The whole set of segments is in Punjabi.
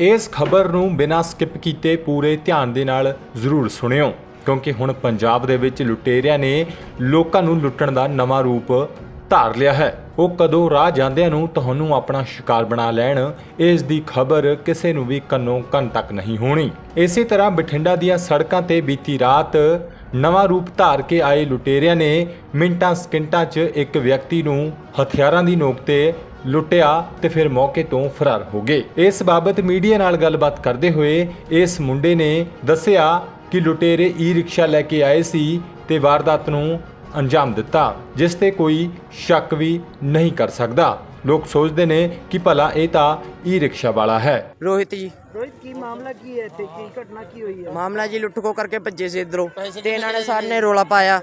ਇਸ ਖਬਰ ਨੂੰ ਬਿਨਾਂ ਸਕਿਪ ਕੀਤੇ ਪੂਰੇ ਧਿਆਨ ਦੇ ਨਾਲ ਜ਼ਰੂਰ ਸੁਣਿਓ, ਕਿਉਂਕਿ ਹੁਣ ਪੰਜਾਬ ਦੇ ਵਿੱਚ ਲੁਟੇਰਿਆਂ ਨੇ ਲੋਕਾਂ ਨੂੰ ਲੁੱਟਣ ਦਾ ਨਵਾਂ ਰੂਪ ਧਾਰ ਲਿਆ ਹੈ। ਉਹ ਕਦੋਂ ਰਾਹ ਜਾਂਦਿਆਂ ਨੂੰ ਤੁਹਾਨੂੰ ਆਪਣਾ ਸ਼ਿਕਾਰ ਬਣਾ ਲੈਣ, ਇਸ ਦੀ ਖਬਰ ਕਿਸੇ ਨੂੰ ਵੀ ਕੰਨੋਂ ਕੰਨ ਤੱਕ ਨਹੀਂ ਹੋਣੀ। ਇਸੇ ਤਰ੍ਹਾਂ ਬਠਿੰਡਾ ਦੀਆਂ ਸੜਕਾਂ ਤੇ ਬੀਤੀ ਰਾਤ ਨਵਾਂ ਰੂਪ ਧਾਰ ਕੇ ਆਏ ਲੁਟੇਰਿਆਂ ਨੇ ਮਿੰਟਾਂ ਸਕਿੰਟਾਂ 'ਚ ਇੱਕ ਵਿਅਕਤੀ ਨੂੰ ਹਥਿਆਰਾਂ ਦੀ ਨੋਕ ਤੇ ਲੁੱਟਿਆ ਤੇ ਫਿਰ ਮੌਕੇ ਤੋਂ ਫਰਾਰ ਹੋ ਗਏ। ਇਸ ਬਾਬਤ ਮੀਡੀਆ ਨਾਲ ਗੱਲਬਾਤ ਕਰਦੇ ਹੋਏ ਇਸ ਮੁੰਡੇ ਨੇ ਦੱਸਿਆ ਕਿ ਲੁਟੇਰੇ ਈ ਰਿਕਸ਼ਾ ਲੈ ਕੇ ਆਏ ਸੀ ਤੇ ਵਾਰਦਾਤ ਨੂੰ ਅੰਜਾਮ ਦਿੱਤਾ ਜਿਸ ਤੇ ਕੋਈ ਸ਼ੱਕ ਵੀ ਨਹੀਂ ਕਰ ਸਕਦਾ। ਲੋਕ ਸੋਚਦੇ ਨੇ ਕਿ ਭਲਾ ਇਹ ਤਾਂ ਈ ਰਿਕਸ਼ਾ ਵਾਲਾ ਹੈ। ਰੋਹਿਤ ਜੀ। ਰੋਹਿਤ ਕੀ ਮਾਮਲਾ ਕੀ ਹੈ ਇੱਥੇ? ਕੀ ਘਟਨਾ ਕੀ ਹੋਈ ਹੈ? ਮਾਮਲਾ ਜੀ ਲੁੱਟ ਖੋ ਕਰਕੇ ਭੱਜੇ ਸੀ ਇਧਰੋਂ। ਤੇ ਇਹਨਾਂ ਨੇ ਸਾਰੇ ਨੇ ਰੋਲਾ ਪਾਇਆ।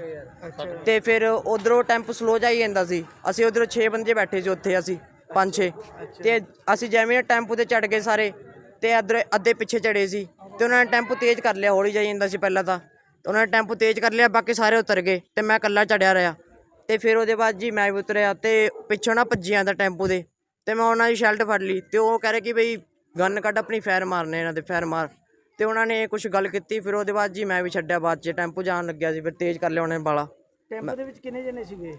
ਤੇ ਫਿਰ ਉਧਰੋਂ ਟੈਂਪੂ ਸਲੋ ਜਾਈ ਜਾਂਦਾ ਸੀ। ਅਸੀਂ ਉਧਰੋਂ 6 ਬੰਦੇ ਬੈਠੇ ਸੀ ਉੱਥੇ ਅਸੀਂ। 5-6 ਤੇ ਅਸੀਂ ਜਿਵੇਂ ਟੈਂਪੂ ਤੇ ਚੜ ਗਏ ਸਾਰੇ ਤੇ ਇਧਰ ਅੱਧੇ ਪਿੱਛੇ ਚੜੇ ਸੀ। ਤੇ ਉਹਨਾਂ ਨੇ ਟੈਂਪੂ ਤੇਜ਼ ਕਰ ਲਿਆ ਹੌਲੀ ਜਾਈ ਜਾਂਦਾ ਸੀ ਪਹਿਲਾਂ ਤਾਂ। ਤੇ ਉਹਨਾਂ ਨੇ ਟੈਂਪੂ ਤੇਜ਼ ਕਰ ਲਿਆ ਬਾਕੀ ਸਾਰੇ ਉਤਰ ਗਏ ਤੇ ਮੈਂ ਇਕੱਲਾ ਚੜਿਆ ਰਿਹਾ। ਤੇ ਫਿਰ ਉਹਦੇ ਬਾਅਦ ਜੀ ਮੈਂ ਵੀ ਉਤਰਿਆ ਤੇ ਪਿੱਛੋਂ ਨਾ ਭੱਜੀ ਆਂਦਾ ਟੈਂਪੂ ਦੇ। ਤੇ ਮੈਂ ਉਹਨਾਂ ਦੀ ਸ਼ੈਲਟ ਫੜ ਲਈ ਤੇ ਉਹ ਕਹਿ ਰਹੇ ਕਿ ਬਈ ਗਨ ਕੱਢ ਆਪਣੀ ਫੈਰ ਮਾਰਨੇ ਇਹਨਾਂ ਦੇ ਫੈਰ ਮਾਰ। ਤੇ ਉਹਨਾਂ ਨੇ ਕੁਝ ਗੱਲ ਕੀਤੀ ਫਿਰ ਉਹਦੇ ਬਾਅਦ ਜੀ ਮੈਂ ਵੀ ਛੱਡਿਆ ਬਾਅਦ ਚ ਟੈਂਪੂ ਜਾਣ ਲੱਗਿਆ ਸੀ ਫਿਰ ਤੇਜ਼ ਕਰ ਲਿਆ ਉਹਨੇ ਬਾਲਾ। ਟੈਂਪੋ ਦੇ ਵਿੱਚ ਕਿੰਨੇ ਜਣੇ ਸੀਗੇ?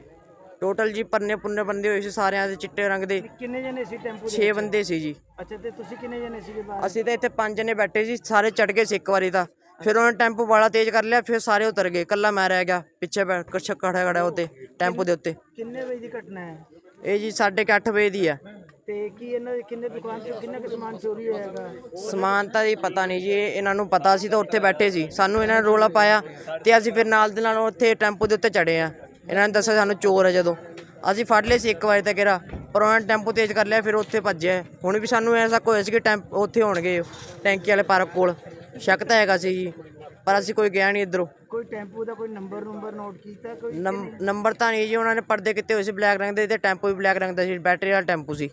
ਟੋਟਲ ਜੀ ਪੰਨੇ ਪੁੰਨੇ ਬੰਦੇ ਹੋਏ ਸੀ ਸਾਰਿਆਂ ਦੇ ਚਿੱਟੇ ਰੰਗ ਦੇ। ਕਿੰਨੇ ਜਣੇ ਸੀ ਟੈਂਪੋ ਦੇ 6 ਬੰਦੇ ਸੀ ਜੀ। ਅੱਛਾ ਤੇ ਤੁਸੀਂ ਕਿੰਨੇ ਜਣੇ ਸੀਗੇ ਬਾਹਰ? ਅਸੀਂ ਤਾਂ ਇੱਥੇ ਪੰਜ ਨੇ ਬੈਠੇ ਸੀ ਸਾਰੇ ਚੜ ਗਏ ਸੀ ਇੱਕ ਵਾਰੀ ਤਾਂ। ਫਿਰ ਉਹਨਾਂ ਨੇ ਟੈਂਪੂ ਵਾਲਾ ਤੇਜ਼ ਕਰ ਲਿਆ ਫਿਰ ਸਾਰੇ ਉਤਰ ਗਏ। ਕੱਲਾ ਮੈਂ ਰਹਿ ਗਿਆ ਪਿੱਛੇ ਬੈਠ ਕੁਛ ਖੜਾ ਖੜਾ ਉੱਤੇ ਟੈਂਪੂ ਦੇ ਉੱਤੇ। ਕਿੰਨੇ ਵਜੇ ਦੀ ਘਟਨਾ ਹੈ? ਇਹ ਜੀ 8:30 ਵਜੇ ਦੀ ਆ ਤੇ ਕੀ ਇਹਨਾਂ ਦੇ ਕਿੰਨੇ ਦੁਕਾਨ ਚੋਂ ਕਿੰਨਾ ਕੁ ਸਮਾਨ ਚੋਰੀ ਹੋਇਆ ਹੈਗਾ? ਸਮਾਨ ਤਾਂ ਜੀ ਪਤਾ ਨਹੀਂ ਜੀ ਇਹ ਇਹਨਾਂ ਨੂੰ ਪਤਾ ਸੀ ਤਾਂ ਉੱਥੇ ਬੈਠੇ ਸੀ। ਸਾਨੂੰ ਇਹਨਾਂ ਨੇ ਰੋਲਾ ਪਾਇਆ ਤੇ ਅਸੀਂ ਫਿਰ ਨਾਲ ਦੇ ਨਾਲ ਉੱਥੇ ਟੈਂਪੂ ਦੇ ਉੱਤੇ ਚੜੇ ਆ ਇਹਨਾਂ ਨੇ ਦੱਸਿਆ ਸਾਨੂੰ ਚੋਰ ਹੈ ਜਦੋਂ। ਅਸੀਂ ਫੜ ਲਏ ਸੀ ਇੱਕ ਵਾਰੀ ਤੱਕ ਇਹਰਾ ਪਰ ਉਹਨਾਂ ਨੇ ਟੈਂਪੂ ਤੇਜ਼ ਕਰ ਲਿਆ ਫਿਰ ਉੱਥੇ ਭੱਜਿਆ ਹੁਣ ਵੀ ਸਾਨੂੰ ਐਸਾ ਕੋਈ ਸੀ ਕਿ ਟੈਂਪ ਉੱਥੇ ਹੋਣਗੇ ਟੈਂਕੀ ਵਾਲੇ ਪਾਰਕ ਕੋਲ। ਸ਼ੱਕ ਤਾਂ ਹੈਗਾ ਸੀ ਜੀ ਪਰ ਅਸੀਂ ਕੋਈ ਗਿਆ ਨਹੀਂ ਇੱਧਰੋਂ। ਕੋਈ ਟੈਂਪੂ ਦਾ ਕੋਈ ਨੰਬਰ ਨੰਬਰ ਨੋਟ ਕੀਤਾ ਕੋਈ ਨੰਬਰ ਤਾਂ ਨਹੀਂ ਜੀ ਉਹਨਾਂ ਨੇ ਪਰਦੇ ਕੀਤੇ ਹੋਏ ਸੀ ਬਲੈਕ ਰੰਗ ਦੇ ਤੇ ਟੈਂਪੂ ਵੀ ਬਲੈਕ ਰੰਗ ਦਾ ਸੀ ਬੈਟਰੀ ਵਾਲਾ ਟੈਂਪੂ ਸੀ।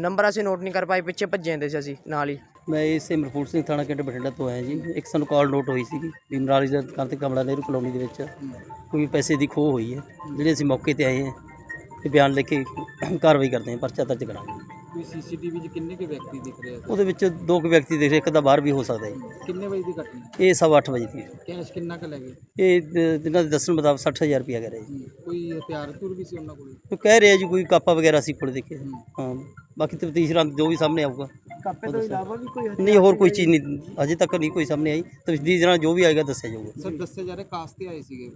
ਨੰਬਰ ਅਸੀਂ ਨੋਟ ਨਹੀਂ ਕਰ ਪਾਏ ਪਿੱਛੇ ਭੱਜੇ ਜਾਂਦੇ ਸੀ ਅਸੀਂ ਨਾਲ ਹੀ। ਮੈਂ ਇਸ ਸਿਮਰਪੁਰ ਸਿੰਘ ਥਾਣਾ ਕੇਂਦਰ ਬਠਿੰਡਾ ਤੋਂ ਆਇਆ ਜੀ। ਇੱਕ ਸਾਨੂੰ ਕਾਲ ਨੋਟ ਹੋਈ ਸੀਗੀ ਵੀ ਮਰਾਲੀ ਦਾ ਦੁਕਾਨ ਤੇ ਕਮਲਾ ਨਹਿਰੂ ਕਲੋਨੀ ਦੇ ਵਿੱਚ ਕੋਈ ਪੈਸੇ ਦੀ ਖੋਹ ਹੋਈ ਹੈ। ਜਿਹੜੇ ਅਸੀਂ ਮੌਕੇ ਤੇ ਆਏ ਹਾਂ ਤੇ ਬਿਆਨ ਲਿਖ ਕੇ ਕਾਰਵਾਈ ਕਰਦੇ ਹਾਂ ਪਰਚਾ ਦਰਜ ਕਰਾਂਗੇ। ਕੋਈ ਸੀਸੀਟੀਵੀ 'ਚ ਕਿੰਨੇ ਕੁ ਵਿਅਕਤੀ ਦਿਖ ਰਹੇ ਆ? ਉਹਦੇ ਵਿੱਚ ਦੋ ਕੁ ਵਿਅਕਤੀ ਦੇਖ ਰਹੇ ਇੱਕ ਦਾ ਬਾਹਰ ਵੀ ਹੋ ਸਕਦਾ ਹੈ। ਕਿੰਨੇ ਵਜੇ ਦੀ ਘਟਨਾ ਇਹ ਸਵਾ ਅੱਠ ਵਜੇ ਦੀ ਹੈ। ਕੈਸ਼ ਕਿੰਨਾ ਕੁ ਲੈ ਗਏ? ਇਹ ਦ- ਇਹਨਾਂ ਦੇ ਦੱਸਣ ਮੁਤਾਬਕ 60000 ਰੁਪਇਆ ਕਹਿ ਰਹੇ ਜੀ। ਕੋਈ ਹਥਿਆਰ ਤੁਰ ਵੀ ਸੀ ਉਹਨਾਂ ਕੋਲ? ਉਹ ਕਹਿ ਰਹੇ ਜੀ ਕੋਈ ਕਾਪਾ ਵਗੈਰਾ ਸੀ ਕੋਲ ਦੇਖੇ ਹਾਂ ਬਾਕੀ ਤਫਤੀਸ਼ ਰੰਗ ਜੋ ਵੀ ਸਾਹਮਣੇ ਆਊਗਾ। ਕਾਪੇ ਤੋਂ ਇਲਾਵਾ ਵੀ ਕੋਈ ਨਹੀਂ ਹੋਰ ਕੋਈ ਚੀਜ਼ ਨਹੀਂ ਅਜੇ ਤੱਕ ਨਹੀਂ ਕੋਈ ਸਾਹਮਣੇ ਆਈ। ਤਫਤੀਸ਼ ਨਾਲ ਜੋ ਵੀ ਆਏਗਾ ਦੱਸਿਆ ਜਾਊਗਾ। ਸਰ ਦੱਸੇ ਜਾ ਰਹੇ ਕਾਸ ਤੇ ਆਏ ਸੀਗੇ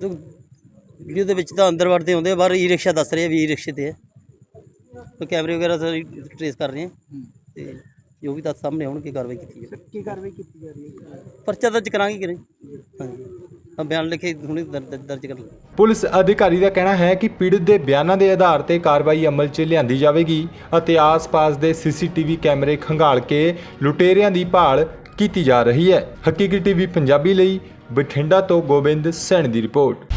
ਤੇ ਵੀਡੀਓ ਦੇ ਵਿੱਚ ਤਾਂ ਅੰਦਰ ਵੜਦੇ ਹੁੰਦੇ ਆ ਬਾਹਰ ਈ ਰਿਕਸ਼ਾ ਦੱਸ ਰਹੇ ਆ ਵੀ ਈ ਰਿਕਸ਼ੇ ਤੇ ਹੈ ਤੇ ਕੈਮਰੇ ਵਗੈਰਾ ਸਾਰੇ ਟ੍ਰੇਸ ਕਰ ਰਹੇ ਆ। ਤੇ ਜੋ ਵੀ ਤੱਥ ਸਾਹਮਣੇ ਆਉਣਗੇ ਕਾਰਵਾਈ ਕੀਤੀ ਜਾਵੇ ਕੀ ਕਾਰਵਾਈ ਕੀਤੀ ਜਾ ਰਹੀ ਹੈ? ਪਰਚਾ ਦਰਜ ਕਰਾਂਗੇ ਕਿ ਨਹੀਂ? ਹਾਂਜੀ ਆ ਬਿਆਨ ਲਿਖੇ ਹੁਣੇ ਦਰਜ ਦਰਜ ਕਰ ਲਓ। ਪੁਲਿਸ ਅਧਿਕਾਰੀ ਦਾ ਕਹਿਣਾ ਹੈ ਕਿ ਪੀੜਤ ਦੇ ਬਿਆਨਾਂ ਦੇ ਆਧਾਰ ਤੇ ਕਾਰਵਾਈ ਅਮਲ 'ਚ ਲਿਆਂਦੀ ਜਾਵੇਗੀ ਅਤੇ ਆਸ-ਪਾਸ ਦੇ ਸੀਸੀਟੀਵੀ ਕੈਮਰੇ ਖੰਗਾਲ ਕੇ ਲੁਟੇਰਿਆਂ ਦੀ ਭਾਲ ਕੀਤੀ ਜਾ ਰਹੀ ਹੈ। ਹਕੀਕੀ ਟੀਵੀ ਪੰਜਾਬੀ ਲਈ ਬਠਿੰਡਾ ਤੋਂ ਗੋਬਿੰਦ ਸੈਣ ਦੀ ਰਿਪੋਰਟ।